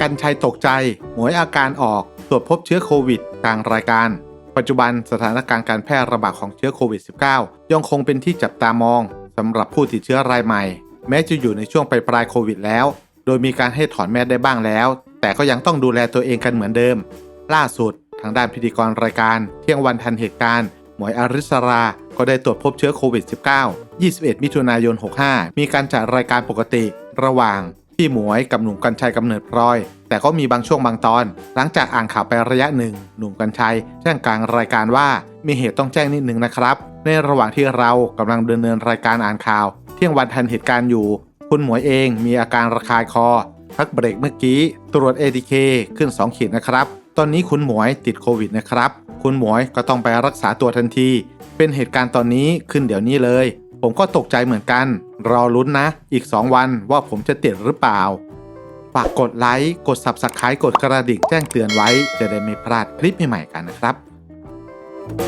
กันชัยตกใจ หมวยอาการออก ตรวจพบเชื้อโควิดกลางรายการ ปัจจุบันสถานการณ์การแพร่ระบาดของเชื้อโควิด -19 ยังคงเป็นที่จับตามองสำหรับผู้ติดเชื้อรายใหม่ แม้จะอยู่ในช่วงปลายปลายโควิดแล้ว โดยมีการให้ถอนแมสได้บ้างแล้ว แต่ก็ยังต้องดูแลตัวเองกันเหมือนเดิม ล่าสุด ทางด้านพิธีกรรายการ เที่ยงวันทันเหตุการณ์หมวยอริสรา ก็ได้ตรวจพบเชื้อโควิด -19 21 มิถุนายน 65 มีการจัดรายการปกติระหว่าง พี่หมวยกับหนุ่มกัญชัยกำเนิดพลอย แต่ก็มีบางช่วงบางตอน หลังจากอ่านข่าวไประยะหนึ่ง หนุ่มกัญชัยแจ้งกลางรายการว่ามีเหตุต้องแจ้งนิดนึงนะครับ ในระหว่างที่เรากำลังดำเนินรายการอ่านข่าว เที่ยงวันทันเหตุการณ์อยู่ คุณหมวยเองมีอาการระคายคอพักเบรกเมื่อกี้ ตรวจ ATK ขึ้น 2 ขีดนะครับ ตอนนี้คุณหมวยติดโควิดนะครับ คุณหมวยก็ต้องไปรักษาตัวทันที เป็นเหตุการณ์ตอนนี้ขึ้นเดี๋ยวนี้เลย ผมก็ตกใจเหมือนกัน รอลุ้นนะ อีก 2 วันว่าผมจะติดหรือเปล่า ฝากกดไลค์ กด Subscribe กดกระดิ่งแจ้งเตือนไว้ จะได้ไม่พลาดคลิปใหม่ๆกันนะครับ